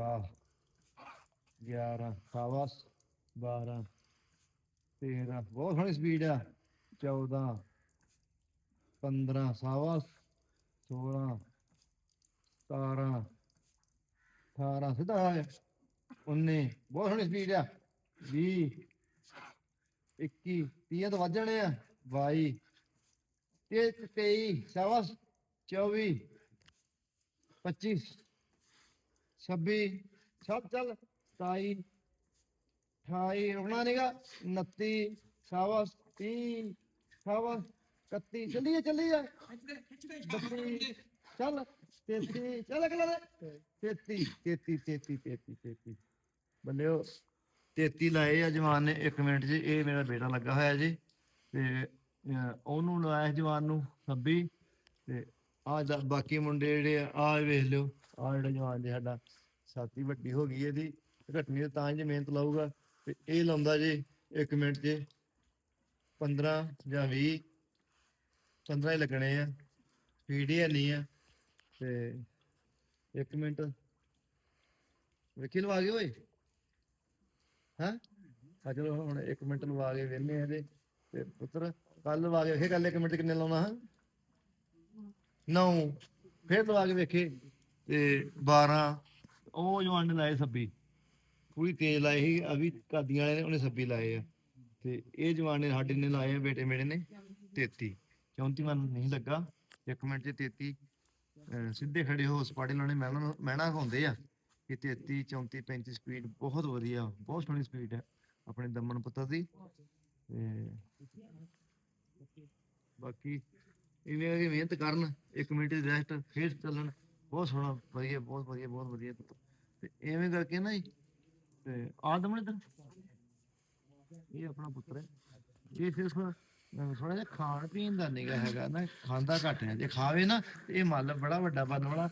10 11 ਸਾਵਸ 12 13 ਬਹੁਤ ਸੋਹਣੀ ਸਪੀਡ ਆ। 14 15 ਸਾਵਸ 16 17 18 ਸਿੱਧਾ ਆ ਗਿਆ 19 ਬਹੁਤ ਸੋਹਣੀ ਸਪੀਡ ਆ। 20 21 30 ਤੋਂ ਵੱਧ ਜਾਣੇ ਆ। 22 ਤੇ 23 ਸਾਵਸ 24 25 26 ਸਭ ਚੱਲ 27 28 ਰੁਕਣਾ ਨਹੀਂਗਾ 29 ਸਾਵਸ 30 ਸਾਵਸ 31 ਚੱਲੀਏ ਚੱਲੀਏ। 32 ਚੱਲ 33 ਚੱਲ ਅਗਲਾ ਦੇ। 33 33 33 33 33 ਬੱਲਿਓ 33 ਲਾਏ ਆ ਜਵਾਨ ਨੇ 1 ਮਿੰਟ 'ਚ ਇਹ ਮੇਰਾ ਬੇਟਾ ਲੱਗਾ ਹੋਇਆ ਜੀ। ਤੇ ਉਹਨੂੰ ਲਾਇਆ ਜਵਾਨ ਨੂੰ 26 ਤੇ ਆ ਦਾ, ਬਾਕੀ ਮੁੰਡੇ ਜਿਹੜੇ ਆ ਵੇਖ ਲਿਓ। ਆਹ ਜਿਹੜਾ ਜਵਾਨ ਜੀ ਸਾਡਾ ਛਾਤੀ ਵੱਡੀ ਹੋ ਗਈ ਇਹਦੀ ਘਟਣੀ ਤਾਂ ਜੇ ਮਿਹਨਤ ਲਾਊਗਾ, ਤੇ ਇਹ ਲਾਉਂਦਾ ਜੀ 1 ਮਿੰਟ 'ਚ 15 ਜਾਂ 20 15 ਹੀ ਲੱਗਣੇ ਆ ਸਪੀਡ ਹੀ ਨਹੀਂ ਆ, ਤੇ 1 ਮਿੰਟ। ਵੇਖੀ ਲਵਾ ਗਏ ਓਏ? ਹਾਂ? ਆ ਚਲੋ ਹੁਣ 1 ਮਿੰਟ ਲਵਾ ਕੇ ਵੇਨੇ ਆ ਇਹਦੇ, ਤੇ ਪੁੱਤਰ ਕੱਲ ਲਵਾ ਕੇ ਵੇਖੇ ਕੱਲ 1 ਮਿੰਟ ਕਿੰਨੇ ਲਾਉਣਾ, ਹਾਂ? 9 ਫਿਰ ਲਵਾ ਕੇ ਵੇਖੇ। ਤੇ 12 ਉਹ ਜਵਾਨ ਨੇ ਲਾਏ 26 ਪੂਰੀ ਤੇਜ਼ ਲਾਏ ਸੀ ਅਭੀ ਕਾਦੀਆਂ ਵਾਲੇ ਨੇ, ਉਹਨੇ 26 ਲਾਏ ਆ। ਤੇ ਇਹ ਜਵਾਨ ਨੇ ਸਾਡੇ ਨੇ ਲਾਏ ਆ, ਬੇਟੇ ਮੇਰੇ ਨੇ 33 34 ਮਨ ਨਹੀਂ ਲੱਗਾ। ਇੱਕ ਮਿੰਟ 'ਚ 33 ਸਿੱਧੇ ਖੜੇ ਹੋ, ਸਪਾਟੇ ਲਾਉਣੇ ਮਹਿਣਾ ਮਹਿਣਾ ਹੁੰਦੇ ਆ ਕਿ 33 34 35 ਸਪੀਡ ਬਹੁਤ ਵਧੀਆ, ਬਹੁਤ ਸੋਹਣੀ ਸਪੀਡ ਹੈ, ਆਪਣੇ ਦਮਨ ਪੁੱਤਰ ਦੀ। ਤੇ ਬਾਕੀ, ਇਵੇਂ ਕਿ ਮਿਹਨਤ ਕਰਨ 1 ਮਿੰਟ ਦੀ ਰੈਸਟ ਫੇਰ ਚੱਲਣ। ਬਹੁਤ ਸੋਹਣਾ, ਵਧੀਆ, ਬਹੁਤ ਵਧੀਆ ਬਹੁਤ ਵਧੀਆ ਤੇ ਐਵੇਂ ਕਰਕੇ ਨਾ ਜੀ, ਤੇ ਆ ਦਮਨ ਇਹ ਆਪਣਾ ਪੁੱਤਰ ਹੈ। ਇਹ ਸਿਰਫ ਥੋੜਾ ਜਿਹਾ ਖਾਣ ਪੀਣ ਦਾ ਨਿਗਾ ਹੈਗਾ ਨਾ, ਖਾਂਦਾ ਘੱਟ ਹੈ। ਜੇ ਖਾਵੇ ਨਾ, ਤੇ ਇਹ ਮੱਲ ਬੜਾ ਵੱਡਾ ਬਣ ਵਾਲਾ,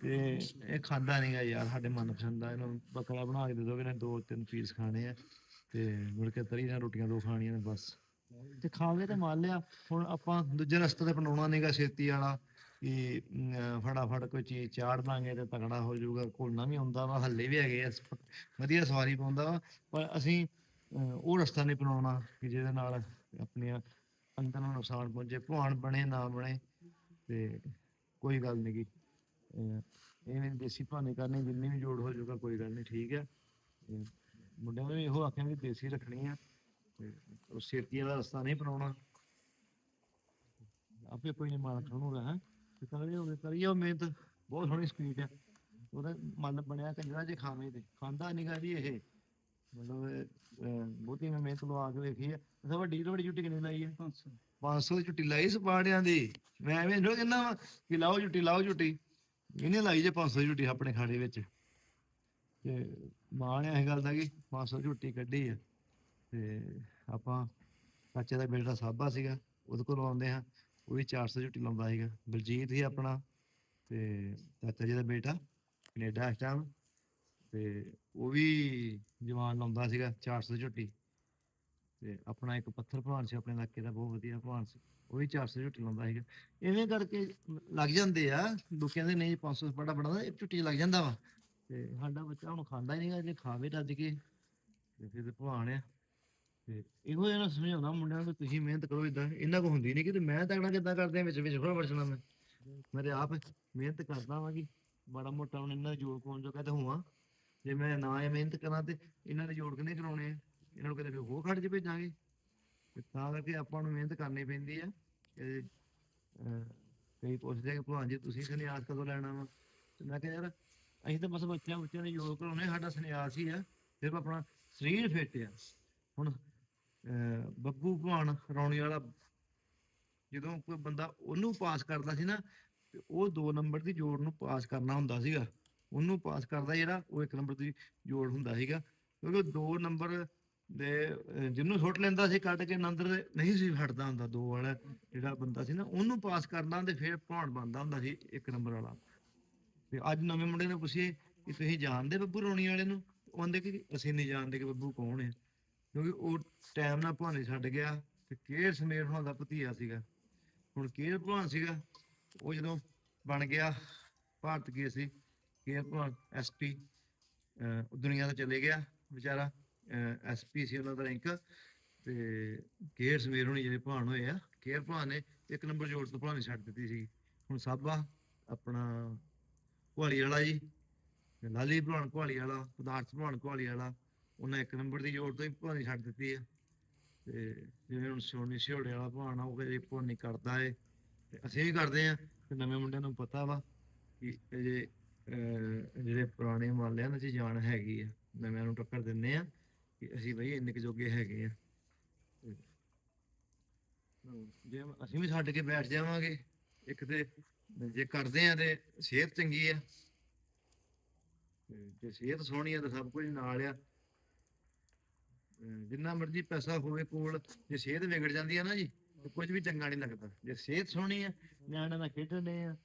ਤੇ ਇਹ ਖਾਂਦਾ ਨਹੀਂਗਾ ਯਾਰ, ਸਾਡੇ ਮਨ ਪਸੰਦ ਦਾ। ਇਹਨੂੰ ਬੱਕਰਾ ਬਣਾ ਕੇ ਦੇ ਦੋਗੇ ਨਾ ਦੋ ਤਿੰਨ ਪੀਸ ਖਾਣੇ ਆ, ਤੇ ਮੁੜ ਕੇ ਤਰੀ ਨਾਲ ਰੋਟੀਆਂ ਦੋ ਖਾਣੀਆਂ ਨੇ, ਬਸ। ਤੇ ਖਾਵੇ ਤੇ ਮੰਨ ਲਿਆ। ਹੁਣ ਆਪਾਂ ਦੂਜੇ ਰਸਤੇ ਤੇ ਬਣਾਉਣਾ ਨਹੀਂਗਾ ਛੇਤੀ ਵਾਲਾ। ਕਿ ਫਟਾਫਟ ਕੋਈ ਚੀਜ਼ ਚਾੜ ਦਾਂਗੇ ਤੇ ਤਗੜਾ ਹੋ ਜਾਊਗਾ ਘੁਲਣਾ ਵੀ ਹੁੰਦਾ ਵਾ ਹੱਲੇ ਵੀ ਹੈਗੇ ਆ ਵਧੀਆ ਸਵਾਰੀ ਪਾਉਂਦਾ ਵਾ ਪਰ ਅਸੀਂ ਉਹ ਰਸਤਾ ਨਹੀਂ ਬਣਾਉਣਾ ਕਿ ਜਿਹਦੇ ਨਾਲ ਆਪਣੀਆਂ ਅੰਦਰ ਨੂੰ ਨੁਕਸਾਨ ਪਹੁੰਚੇ ਭਵਾਨ ਬਣੇ ਨਾ ਬਣੇ ਤੇ ਕੋਈ ਗੱਲ ਨਹੀਂ ਗੀ। ਅਹ, ਐਵੇਂ ਦੇਸੀ ਭਾਣੇ ਕਰਨੇ ਜਿੰਨੀ ਵੀ ਜੋੜ ਹੋ ਜਾਊਗਾ ਕੋਈ ਗੱਲ ਨਹੀਂ ਠੀਕ ਹੈ ਮੁੰਡਿਆਂ ਨੇ ਵੀ ਇਹੋ ਆਖਿਆ ਵੀ ਦੇਸੀ ਰੱਖਣੀ ਆ ਤੇ ਉਹ ਛੇਤੀ ਵਾਲਾ ਰਸਤਾ ਨਹੀਂ ਬਣਾਉਣਾ ਆਪੇ ਕੋਈ ਨਹੀਂ ਮਾਲਕ ਹੈ ਤੇ ਕਰੀਏ ਉਹ ਕਰੀਏ ਉਹ ਮਿਹਨਤ ਬਹੁਤ ਸੋਹਣੀ ਸਪੀਡ ਹੈ ਉਹਦਾ ਮਨ ਬਣਿਆ ਕੰਜਰਾ ਜੇ ਖਾਵੇਂ ਤੇ। ਖਾਂਦਾ ਨਹੀਂਗਾ ਜੀ ਇਹ। ਮਤਲਬ ਬਹੁਤੀ ਮੈਂ ਮਿਹਨਤ ਲਵਾ ਕੇ ਵੇਖੀ ਹੈ ਅਸਾਂ ਵੱਡੀ ਤੋਂ ਵੱਡੀ ਛੁੱਟੀ ਕਿੰਨੀ ਲਾਈ ਹੈ 500 ਦੀ। ਛੁੱਟੀ ਲਾਈ ਸਪਾੜਿਆਂ ਦੀ। ਮੈਂ ਐਵੇਂ ਥੋੜ੍ਹਾ ਕਹਿੰਦਾ ਕਿ ਲਾਓ ਛੁੱਟੀ ਲਾਓ ਛੁੱਟੀ ਇਹਨੇ ਲਾਈ ਜੇ 500 ਦੀ ਛੁੱਟੀ ਆਪਣੇ ਖਾੜੇ ਵਿੱਚ। ਤੇ ਮਾਣ ਆ ਇਹ ਗੱਲ ਦਾ ਕਿ 500 ਦੀ ਛੁੱਟੀ ਕੱਢੀ ਆ। ਤੇ ਆਪਾਂ ਚਾਚੇ ਦਾ ਬੇਟਾ ਸਾਬਾ ਸੀਗਾ ਉਹਦੇ ਕੋਲ ਆਉਂਦੇ ਹਾਂ। ਉਹ ਵੀ 400 ਝੁੱਟੀ ਲਾਉਂਦਾ ਸੀਗਾ। ਬਲਜੀਤ ਸੀ ਆਪਣਾ ਤੇ ਚਾਚਾ ਜੀ ਦਾ ਬੇਟਾ, ਕੈਨੇਡਾ ਇਸ ਟਾਈਮ ਤੇ ਉਹ ਵੀ ਜਵਾਨ ਲਾਉਂਦਾ ਸੀਗਾ 400 ਝੁੱਟੀ ਤੇ ਆਪਣਾ ਇੱਕ ਪੱਥਰ ਭਲਵਾਨ ਸੀ, ਆਪਣੇ ਇਲਾਕੇ ਦਾ ਬਹੁਤ ਵਧੀਆ ਭਲਵਾਨ ਸੀ। ਉਹ ਵੀ 400 ਝੁੱਟੀ ਲਾਉਂਦਾ ਸੀਗਾ। ਇਵੇਂ ਕਰਕੇ ਲੱਗ ਜਾਂਦੇ ਆ। ਲੋਕ ਕਹਿੰਦੇ, ਨਹੀਂ 500 ਬੜਾ ਬੜਾ ਇੱਕ ਝੁੱਟੀ ਲੱਗ ਜਾਂਦਾ ਵਾ। ਤੇ ਸਾਡਾ ਬੱਚਾ ਹੁਣ ਖਾਂਦਾ ਹੀ ਨਹੀਂਗਾ ਜੇ ਖਾਵੇ ਰੱਜ ਕੇ। ਤੇ ਫਿਰ ਤੇ ਆ। ਤੇ ਇਹੋ ਜਿਹਾ ਨਾ ਸਮਝਾਉਂਦਾ ਮੁੰਡਿਆਂ ਨੂੰ ਵੀ ਤੁਸੀਂ ਮਿਹਨਤ ਕਰੋ ਇਦਾਂ ਇਹਨਾਂ ਕੋ ਹੁੰਦੀ ਨਹੀਂ ਕਿ ਤੇ ਮੈਂ ਤਗੜਾ ਕਿੱਦਾਂ ਕਰਦੇ ਆ ਵਿੱਚ ਵਿੱਚ ਥੋੜਾ ਵਰਸਣਾ ਮੈਂ। ਮੈਂ ਤੇ ਆਪ ਮਿਹਨਤ ਕਰਦਾ ਵਾਂ ਕਿ ਬੜਾ ਮੋਟਾ ਹੁਣ ਇਹਨਾਂ ਦਾ ਜੋੜ ਪਾਉਣ ਜੋਗਾ ਤੇ ਹੋਵਾਂ। ਜੇ ਮੈਂ ਨਾ ਇਹ ਮਿਹਨਤ ਕਰਾਂ ਤੇ ਇਹਨਾਂ ਦੇ ਜੋੜ ਕਿਨੇ ਕਰਾਉਣੇ ਆ? ਇਹਨਾਂ ਨੂੰ ਕਦੇ ਫਿਰ ਹੋ ਖੜ ਚ ਭੇਜਾਂਗੇ। ਤੇ ਤਾਂ ਕਰਕੇ ਆਪਾਂ ਨੂੰ ਮਿਹਨਤ ਕਰਨੀ ਪੈਂਦੀ ਆ। ਤੇ ਕਈ ਪੁੱਛਦੇ ਆ ਕਿ ਭਲਵਾਨ ਜੀ ਤੁਸੀਂ ਸੰਨਿਆਸ ਕਦੋਂ ਲੈਣਾ ਵਾ? ਤੇ ਮੈਂ ਕਿਹਾ ਯਾਰ, ਅਸੀਂ ਤਾਂ ਬਸ ਬੱਚਿਆਂ ਬੱਚਿਆਂ ਦੇ ਯੋਗ ਕਰਾਉਣੇ, ਸਾਡਾ ਸੰਨਿਆਸ ਹੀ ਆ। ਸਿਰਫ ਆਪਣਾ ਸਰੀਰ ਫਿੱਟ ਆ। ਹੁਣ ਬੱਬੂ ਭਾਣ ਰੌਣੀ ਵਾਲਾ ਜਦੋਂ ਕੋਈ ਬੰਦਾ ਉਹਨੂੰ ਪਾਸ ਕਰਦਾ ਸੀ ਨਾ, ਤੇ ਉਹ 2 ਨੰਬਰ ਦੀ ਜੋੜ ਨੂੰ ਪਾਸ ਕਰਨਾ ਹੁੰਦਾ ਸੀਗਾ। ਉਹਨੂੰ ਪਾਸ ਕਰਦਾ ਜਿਹੜਾ, ਉਹ 1 ਨੰਬਰ ਦੀ ਜੋੜ ਹੁੰਦਾ ਸੀਗਾ। ਕਿਉਂਕਿ 2 ਨੰਬਰ ਦੇ ਜਿਹਨੂੰ ਸੁੱਟ ਲੈਂਦਾ ਸੀ ਕੱਟ ਕੇ ਨੰਦਰ ਨਹੀਂ ਸੀ ਹਟਦਾ ਹੁੰਦਾ ਦੋ ਵਾਲਾ ਜਿਹੜਾ ਬੰਦਾ ਸੀ ਨਾ, ਉਹਨੂੰ ਪਾਸ ਕਰਨਾ ਤੇ ਫਿਰ ਭਾਣ ਬਣਦਾ ਹੁੰਦਾ ਸੀ 1 ਨੰਬਰ ਵਾਲਾ। ਤੇ ਅੱਜ ਨਵੇਂ ਮੁੰਡੇ ਨੇ ਪੁੱਛੇ ਕਿ ਤੁਸੀਂ ਜਾਣਦੇ ਬੱਬੂ ਰੋਣੀ ਵਾਲੇ ਨੂੰ? ਉਹ ਕਹਿੰਦੇ ਕਿ ਅਸੀਂ ਨਹੀਂ ਜਾਣਦੇ ਕਿ ਬੱਬੂ ਕੌਣ ਹੈ। ਕਿਉਂਕਿ ਉਹ ਟਾਈਮ ਨਾਲ ਭਾਣੇ ਛੱਡ ਗਿਆ ਤੇ ਕੇਰ ਸਮੇਰ ਹੋਣਾ ਦਾ ਭਤੀਆ ਸੀਗਾ। ਹੁਣ ਕੇਰ ਭਲਵਾਨ ਸੀਗਾ ਉਹ ਜਦੋਂ ਬਣ ਗਿਆ ਭਾਰਤ ਕੇਸਰੀ ਕੇਰ ਭਲਵਾਨ ਐਸਪੀ ਅਹ, ਉਹ ਦੁਨੀਆ ਤੋਂ ਚਲੇ ਗਿਆ ਵਿਚਾਰਾ ਐਸਪੀ ਸੀ ਉਹਨਾਂ ਦਾ ਰੈਂਕ ਤੇ ਕੇਅਰ ਸਮੇਰ ਹੋਣੀ ਜਿਹੜੇ ਭਾਣ ਹੋਏ ਆ ਕੇਰ ਭਾਣ ਨੇ ਇੱਕ ਨੰਬਰ ਜੋੜ ਤੋਂ ਭਾਣ ਛੱਡ ਦਿੱਤੀ ਸੀ ਹੁਣ ਸਾਬਾ ਆਪਣਾ ਕੁਹਾਲੀ ਵਾਲਾ ਜੀ ਲਾਲੀ ਭਾਣ ਕੁਹਾਲੀ ਵਾਲਾ ਪਦਾਰਥ ਭਾਣ ਕੁਹਾਲੀ ਵਾਲਾ ਉਹਨਾਂ ਇੱਕ ਨੰਬਰ ਦੀ ਜੋੜ ਤੋਂ ਹੀ ਭਾਣੀ ਛੱਡ ਦਿੱਤੀ ਆ। ਤੇ ਜਿਵੇਂ ਹੁਣ ਸੋਨੀ ਸਿਹੋੜੇ ਵਾਲਾ ਭਾਣ ਆ ਉਹ ਕਹਿੰਦੇ ਭਾਣੀ ਕਰਦਾ ਏ। ਤੇ ਅਸੀਂ ਵੀ ਕਰਦੇ ਆ। ਤੇ ਨਵੇਂ ਮੁੰਡਿਆਂ ਨੂੰ ਪਤਾ ਵਾ ਕਿ ਜੇ ਜਿਹੜੇ ਪੁਰਾਣੇ ਮਾਲਿਆਂ ਨਾਲ ਚ ਜਾਨ ਹੈਗੀ ਆ। ਨਵਿਆਂ ਨੂੰ ਟੱਕਰ ਦਿੰਦੇ ਆ ਕਿ ਅਸੀਂ ਬਈ ਇੰਨੇ ਕੁ ਜੋਗੇ ਹੈਗੇ ਆ। ਤੇ, ਜੇ ਅਸੀਂ ਵੀ ਛੱਡ ਕੇ ਬੈਠ ਜਾਵਾਂਗੇ ਇੱਕ ਤੇ ਜੇ ਕਰਦੇ ਆ ਤੇ ਸਿਹਤ ਚੰਗੀ ਆ। ਤੇ ਜੇ ਸਿਹਤ ਸੋਹਣੀ ਆ ਤਾਂ ਸਭ ਕੁਝ ਨਾਲ ਆ। ਜਿੰਨਾ ਮਰਜ਼ੀ ਪੈਸਾ ਹੋਵੇ ਕੋਲ ਜੇ ਸਿਹਤ ਵਿਗੜ ਜਾਂਦੀ ਆ ਨਾ ਜੀ ਤੇ ਕੁਝ ਵੀ ਚੰਗਾ ਨਹੀਂ ਲੱਗਦਾ। ਜੇ ਸਿਹਤ ਸੋਹਣੀ ਆ ਨਿਆਣਿਆਂ ਨਾਲ ਖੇਡਦੇ ਆ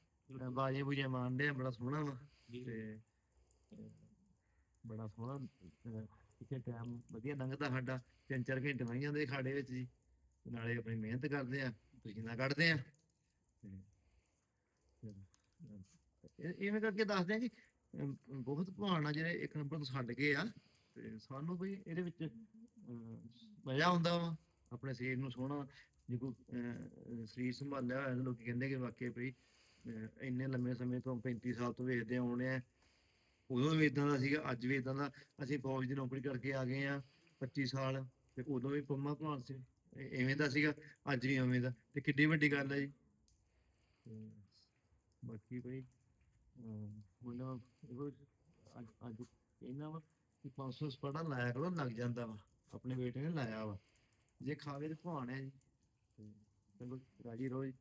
ਬਾਜੇ ਬੂਜੇ ਮਾਰਦੇ ਆ ਬੜਾ ਸੋਹਣਾ ਵਾ ਤੇ ਬੜਾ ਸੋਹਣਾ ਇੱਥੇ ਟਾਈਮ ਵਧੀਆ ਲੰਘਦਾ ਸਾਡਾ ਤਿੰਨ ਚਾਰ ਘੰਟੇ ਲੰਘ ਜਾਂਦੇ ਖਾੜੇ ਵਿੱਚ ਜੀ ਨਾਲੇ ਆਪਣੀ ਮਿਹਨਤ ਕਰਦੇ ਆ ਪਸੀਨਾ ਕੱਢਦੇ ਆ ਇਵੇਂ ਕਰਕੇ ਦੱਸਦੇ ਆ ਕਿ ਬਹੁਤ ਭਾਣ ਜਿਹੜੇ ਇੱਕ ਨੰਬਰ ਤੋਂ ਛੱਡ ਗਏ ਆ ਤੇ ਸਾਨੂੰ ਵੀ ਇਹਦੇ ਵਿੱਚ ਮਜ਼ਾ ਆਉਂਦਾ ਵਾ ਆਪਣੇ ਸਰੀਰ ਨੂੰ ਸੋਹਣਾ ਜੇ ਕੋਈ ਸਰੀਰ ਸੰਭਾਲਿਆ ਹੋਇਆ ਤਾਂ ਲੋਕੀ ਕਹਿੰਦੇ ਕਿ ਵਾਕਈ ਭਈ ਇੰਨੇ ਲੰਮੇ ਸਮੇਂ ਤੋਂ 35 ਸਾਲ ਤੋਂ ਵੇਖਦੇ ਆਉਣੇ ਆ। ਉਦੋਂ ਵੀ ਇਦਾਂ ਦਾ ਸੀਗਾ ਅੱਜ ਵੀ ਇਦਾਂ ਦਾ। ਅਸੀਂ ਫੌਜ ਦੀ ਨੌਕਰੀ ਕਰਕੇ ਆ ਗਏ ਆ 25 ਸਾਲ ਤੇ ਉਦੋਂ ਵੀ ਪੰਮਾ ਭਾਣ ਸੀ। ਇਹ- ਐਵੇਂ ਦਾ ਸੀਗਾ ਅੱਜ ਵੀ ਐਵੇਂ ਦਾ। ਤੇ ਕਿੱਡੀ ਵੱਡੀ ਗੱਲ ਹੈ ਜੀ। ਤੇ ਬਾਕੀ ਭਈ ਅਹ, ਹੁਣ ਅੱਜ ਅੱਜ ਇਹਨਾਂ ਵਾ ਕਿ 500 ਸਪਾਟਾ ਲਾਇਆ ਕਰੋ, ਲੱਗ ਜਾਂਦਾ ਵਾ। ਆਪਣੇ ਬੇਟੇ ਨੇ ਲਾਇਆ ਵਾ। ਜੇ ਖਾਵੇ ਤੇ ਭਾਣ ਹੈ ਜੀ। ਚਲੋ, ਰਾਜੀ ਰੋਜ਼